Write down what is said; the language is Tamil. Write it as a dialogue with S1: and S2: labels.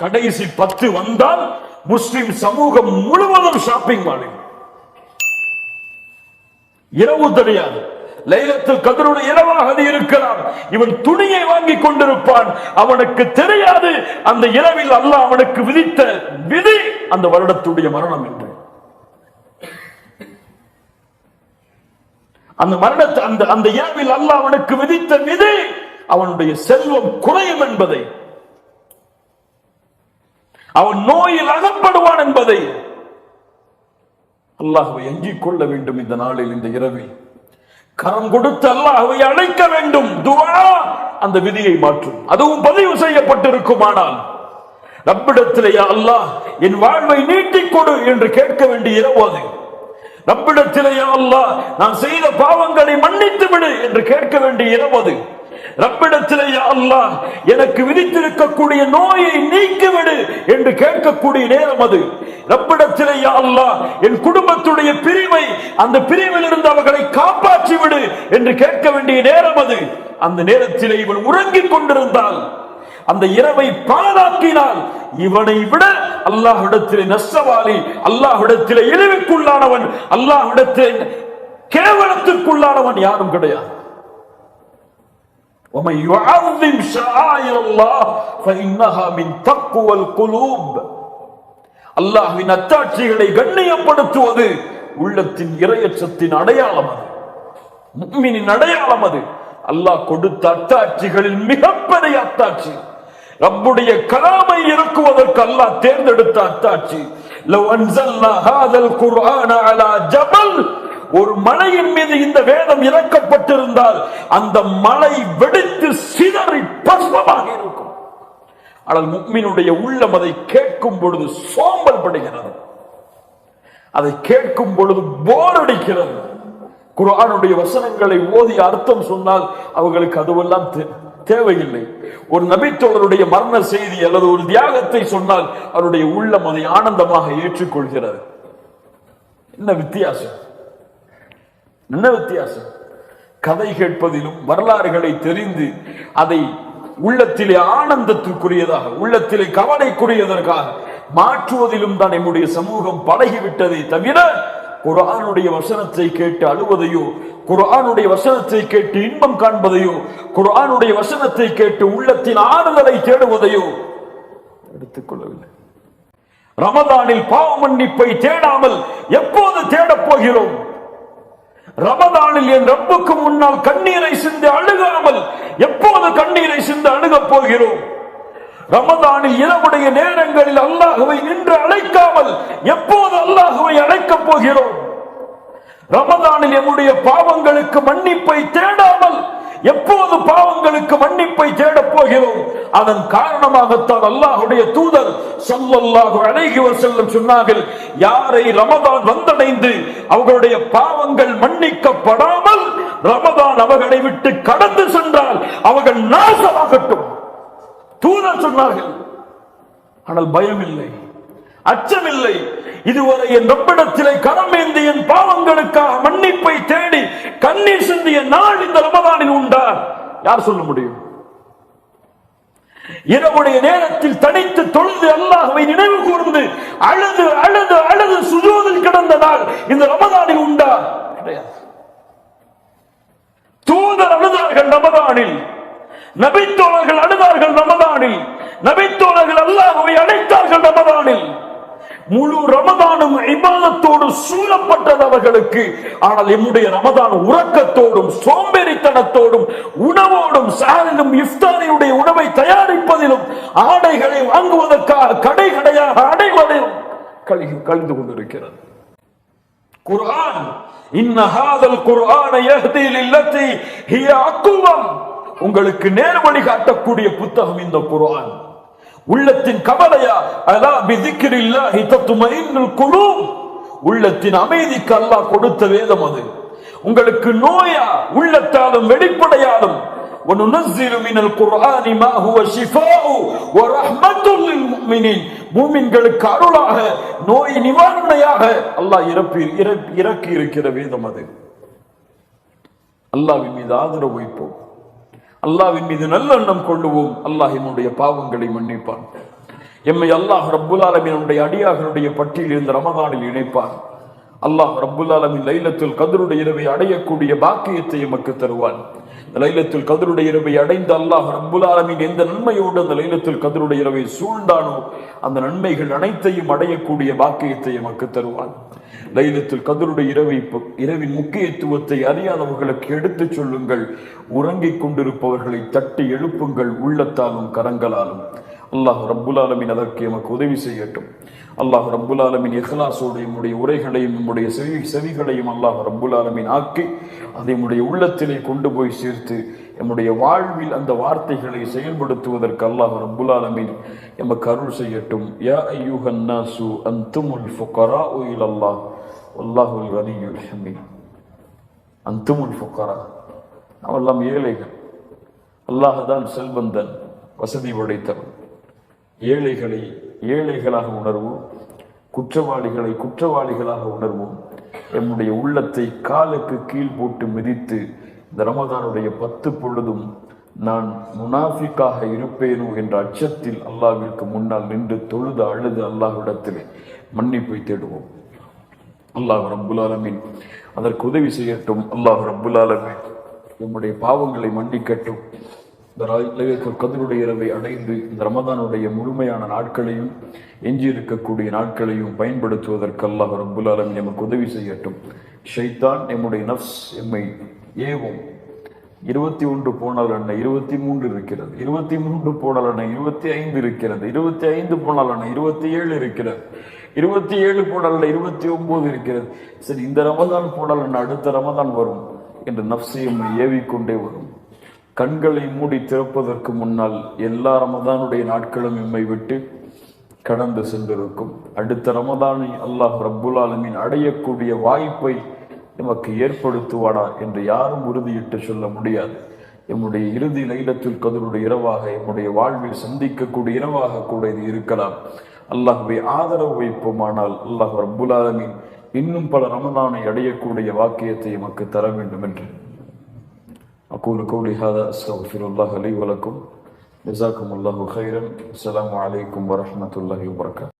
S1: கடைசி பத்து வந்தால் முஸ்லிம் சமூகம் முழுவதும் ஷாப்பிங் மாலில் இரவு தெரியாது. லைலத்தில் கதருடைய இரவாக அது இருக்கலாம். இவன் துணியை வாங்கி கொண்டிருப்பான். அவனுக்கு தெரியாது. அந்த இரவில் அல்ல அவனுக்கு விதித்த விதி அந்த வருடத்துடைய மரணம் என்று. அந்த மரணத்தை அந்த அந்த இரவில் அல்ல அவனுக்கு விதித்த விதி அவனுடைய செல்வம் குறையும் என்பதை அவன் நோயில் அகப்படுவான் என்பதை அல்லாஹுவை எங்கிக் கொள்ள வேண்டும் இந்த நாளில் இந்த இரவில். கரம் கொடுத்து அல்லாஹுவை அழைக்க வேண்டும். துவா அந்த விதியை மாற்றும். அதுவும் பதிவு செய்யப்பட்டிருக்குமானால் ரப்பிடத்திலே அல்லாஹ் என் வாழ்வை நீட்டிக் கொடு என்று கேட்க வேண்டிய இரவு அது. ரப்பிடத்திலே அல்லாஹ் நான் செய்த பாவங்களை மன்னித்து விடு என்று கேட்க வேண்டிய இரவு அது. ரப்பிடத்திலே அல்லாஹ் எனக்கு விதித்திருக்கக்கூடிய நோயை நீக்கிவிடு என்று கேட்கக்கூடிய நேரம் அது. ரப்பிடத்திலே யா அல்லாஹ் என் குடும்பத்துடைய பிரிவை அந்த பிரிவில் இருந்து அவர்களை காப்பாற்றி விடு என்று கேட்க வேண்டிய நேரம் அது. அந்த நேரத்திலே இவன் உறங்கிக் கொண்டிருந்தால் அந்த இரவை பாழாக்கினால் இவனை விட அல்லாஹ்விடத்திலே நஷ்டவாளி அல்லாஹ்விடத்திலே இழிவுக்குள்ளானவன் அல்லாஹ்விடத்திலே கேவலத்திற்குள்ளானவன் யாரும் கிடையாது. ومن يعظم شعائر الله فإنها من تقوى القلوب அல்லாஹ்வின் அத்தாட்சிகளை கண்ணியப்படுத்துவது உள்ளத்தின் இரையச்சத்தின் அடையாளம் அது முக்மினின் அடையாளம் அது அல்லாஹ் கொடுத்த அத்தாட்சிகளில் மிகப்பெரிய அத்தாட்சி ரப்புடைய கலாமை இறக்குவதற்கு அல்லாஹ் தேர்ந்தெடுத்த அத்தாட்சி لو أنزلنا هذا القرآن على جبل ஒரு மலையின் மீது இந்த வேதம் இறக்கப்பட்டிருந்தால் அந்த மலை வெடித்து சிதறி பசுமமாக இருக்கும். ஆனால் முக்மினுடைய உள்ளம் அதை கேட்கும் பொழுது சோம்பல் படுகிறது. அதை கேட்கும் பொழுது போர் அடிக்கிறது. குரானுடைய வசனங்களை ஓதி அர்த்தம் சொன்னால் அவர்களுக்கு அதுவெல்லாம் தே- தேவையில்லை. ஒரு நபித்தோழருடைய மரண செய்தி அல்லது ஒரு தியாகத்தை சொன்னால் அவருடைய உள்ளம் அதை ஆனந்தமாக ஏற்றுக்கொள்கிறது. என்ன வித்தியாசம்? என்ன வித்தியாசம்? கதை கேட்பதிலும் வரலாறுகளை தெரிந்து அதை உள்ளத்திலே ஆனந்தத்திற்குரியதாக உள்ளத்திலே கவலைக்குரியதற்காக மாற்றுவதிலும் தான் நம்முடைய சமூகம் பழகிவிட்டதை தவிர குரானுடைய வசனத்தை கேட்டு அழுவதையோ குரானுடைய வசனத்தை கேட்டு இன்பம் காண்பதையோ குரானுடைய வசனத்தை கேட்டு உள்ளத்தின் ஆறுதலை தேடுவதையோ எடுத்துக்கொள்ளவில்லை ரமதானில் பாவ மன்னிப்பை தேடாமல் எப்போது தேடப் போகிறோம்? ரமதானில் என் ரப்புக்கு முன்னால் கண்ணீரை சிந்து அழுகாமல் எப்போது கண்ணீரை சிந்து அழுகப் போகிறோம்? ரமதானில் இரவுடைய நேரங்களில் அல்லாஹுவை நின்று அழைக்காமல் எப்போது அல்லாஹுவை அழைக்கப் போகிறோம்? ரமதானில் எம்முடைய பாவங்களுக்கு மன்னிப்பை தேடாமல் எப்போது பாவங்களுக்கு மன்னிப்பை தேடப் போகிறோம்? அதன் காரணமாகத்தான் அல்லாஹுடைய தூதர் சொல்லல்லாஹு அழகி செல்லும் சொன்னார்கள் யாரை ரமதான் வந்தடைந்து அவர்களுடைய பாவங்கள் மன்னிக்கப்படாமல் ரமதான் அவர்களை விட்டு கடந்து சென்றால் அவர்கள் நாசமாகட்டும். தூதர் சொன்னார்கள் ஆனால் பயம் இல்லை அச்சமில்லை. இதுவரை என் ரப்பிடத்திலே கரம் பாவங்களுக்காக மன்னிப்பை தேடி கண்ணீர் சிந்திய நாள் இந்த ரமதானில் உண்டா யார் சொல்ல முடியும்? இரவுடைய நேரத்தில் தனித்து தொழுது அல்லாஹ்வை நினைவு கூர்ந்து அழுது அழுது அழுது சுஜூதில் கிடந்த நாள். இந்த ரமதானில் உண்டா? கிடையாது. தூதர் அழுதார்கள் ரமதானில். நபித்தோழர்கள் அழுதார்கள் ரமதானில். நபித்தோழர்கள் அல்லாஹவை அழைத்தார்கள் ரமதானில். முழு ரமதானும் இபாதத்தோடு சூழப்பட்டது அவர்களுக்கு. ஆனால் எம்முடைய ரமதான் உறக்கத்தோடும் சோம்பேறித்தனத்தோடும் உணவோடும் சாரிலும் இஃப்தாரியுடைய உணவை தயாரிப்பதிலும் ஆடைகளை வாங்குவதற்காக கடை கடையாக அடைவதிலும் கழிவு கழிந்து கொண்டிருக்கிறது. குர்ஆன் இன்ன ஹாதல் குர்ஆன இல்லத்தை லில்லதி ஹிய அக்குவம் உங்களுக்கு நேர்வழி காட்டக்கூடிய புத்தகம் இந்த குர்ஆன். உள்ளத்தின் கவலையா அலா பிதிக்ரில்லாஹி தத்மைனுல் குலூப் உள்ளத்தின் அமைதிக்கு அல்லாஹ் கொடுத்த வேதம் அது உங்களுக்கு நோயா உள்ளத்தாலும் வெளிப்படையாலும் وننزل من القرآن ما هو شفاء ورحمة للمؤمنين மூமின்களுக்கு அருளாக நோய் நிவாரணையாக அல்லாஹ் இறப்பி இறப்பி- இறக்கி இருக்கிற வேதம் அது அல்லாஹ்வின் மீது ஆதரவு வைப்போம் அல்லாவின் மீது நல்லெண்ணம் கொள்ளுவோம். அல்லாஹ் என்னுடைய பாவங்களை மன்னிப்பான். எம்மை அல்லாஹ் ரப்புல் ஆலமீனுடைய அடியாகனுடைய பட்டியல் இருந்த ரமதானில் இணைப்பார் அல்லாஹ் ரப்புல் ஆலமின் லைலத்தில் கதருடைய இரவை அடையக்கூடிய பாக்கியத்தை எமக்கு தருவான். லைலத்தில் கதருடைய இரவை அடைந்த அல்லாஹ் ரப்புல் ஆலமின் எந்த நன்மையோடு அந்த லைலத்தில் கதருடைய இரவை சூழ்ந்தானோ அந்த நன்மைகள் அனைத்தையும் அடையக்கூடிய பாக்கியத்தை எமக்கு தருவான். லைலத்தில் கதருடைய இரவை இரவின் முக்கியத்துவத்தை அறியாதவர்களுக்கு எடுத்துச் சொல்லுங்கள். உறங்கிக் கொண்டிருப்பவர்களை தட்டி எழுப்புங்கள் உள்ளத்தாலும் கரங்களாலும். அல்லாஹ் ரப்புல் ஆலமின் அதற்கு எமக்கு உதவி செய்யட்டும். அல்லாஹ் ரப்புல் ஆலமின் இஹ்லாசோடு நம்முடைய உரைகளையும் நம்முடைய செவி செவிகளையும் அல்லாஹ் ரப்புல் ஆலமின் ஆக்கி அதை நம்முடைய உள்ளத்திலே கொண்டு போய் சேர்த்து நம்முடைய வாழ்வில் அந்த வார்த்தைகளை செயல்படுத்துவதற்கு அல்லாஹ் ரப்புல் ஆலமின் எமக்கு அருள் செய்யட்டும். யா ஐயூஹன் நாசு அன்துமுல் ஃபுகரா அல்லாஹ் அல்லாஹுல் கனியுல் ஹமீத். அந்துமுல் ஃபுகரா. நாமெல்லாம் ஏழைகள். அல்லாஹ் தான் செல்வந்தன் வசதி உடைத்தவன் ஏழைகளை ஏழைகளாக உணர்வோம் குற்றவாளிகளை குற்றவாளிகளாக உணர்வோம். என்னுடைய உள்ளத்தை காலுக்கு கீழ் போட்டு மிதித்து இந்த ரமதானுடைய பத்து பொழுதும் நான் முனாஃபிக்காக இருப்பேனோ என்ற அச்சத்தில் அல்லாவிற்கு முன்னால் நின்று தொழுது அழுது அல்லாஹ்விடத்திலே மன்னிப்பை தேடுவோம். அல்லாஹ் ரபுல்லாலமின் அதற்கு உதவி செய்யட்டும். அல்லாஹ் ரபுல்லாலமின் ஆலமீன். நம்முடைய பாவங்களை மன்னிக்கட்டும். இந்த லைலத்துல் கதருடைய இரவை அடைந்து இந்த ரமதானுடைய முழுமையான நாட்களையும் எஞ்சியிருக்கக்கூடிய நாட்களையும் பயன்படுத்துவதற்கு அல்லாஹ் ரப்புல் ஆலமீன் நமக்கு உதவி செய்யட்டும். ஷைத்தான் நம்முடைய நஃப்ஸ் எம்மை ஏவும். இருபத்தி ஒன்று போனால் என்ன? இருபத்தி மூன்று இருக்கிறது. இருபத்தி மூன்று போனால் என்ன? இருபத்தி ஐந்து இருக்கிறது. இருபத்தி ஐந்து போனால் என்ன? இருபத்தி ஏழு இருக்கிறது. இருபத்தி ஏழு போனால் இருபத்தி ஒன்பது இருக்கிறது. சரி இந்த ரமதான் போனால் என்ன? அடுத்த ரமதான் வரும். என்று நப்சியம் ஏவிக்கொண்டே வரும். கண்களை மூடி திறப்பதற்கு முன்னால் எல்லா ரமதானுடைய நாட்களும் எம்மை விட்டு கடந்து சென்றிருக்கும். அடுத்த ரமதானை அல்லாஹ் ரப்புல் ஆலமீன் அடையக்கூடிய வாய்ப்பை நமக்கு ஏற்படுத்துவாடா என்று யாரும் உறுதியிட்டு சொல்ல முடியாது. எம்முடைய இறுதி லைலத்தில் கதருடைய இரவாக எம்முடைய வாழ்வில் சந்திக்கக்கூடிய இரவாக கூட இது இருக்கலாம். அல்லாஹுவை ஆதரவு வைப்போமானால் அல்லாஹ் ரப்புல் ஆலமீன் இன்னும் பல ரமதானை அடையக்கூடிய வாக்கியத்தை எமக்கு தர வேண்டும் என்று. أقول قولي هذا أستغفر الله لي ولكم. جزاكم الله خيرا. السلام عليكم ورحمة الله وبركاته.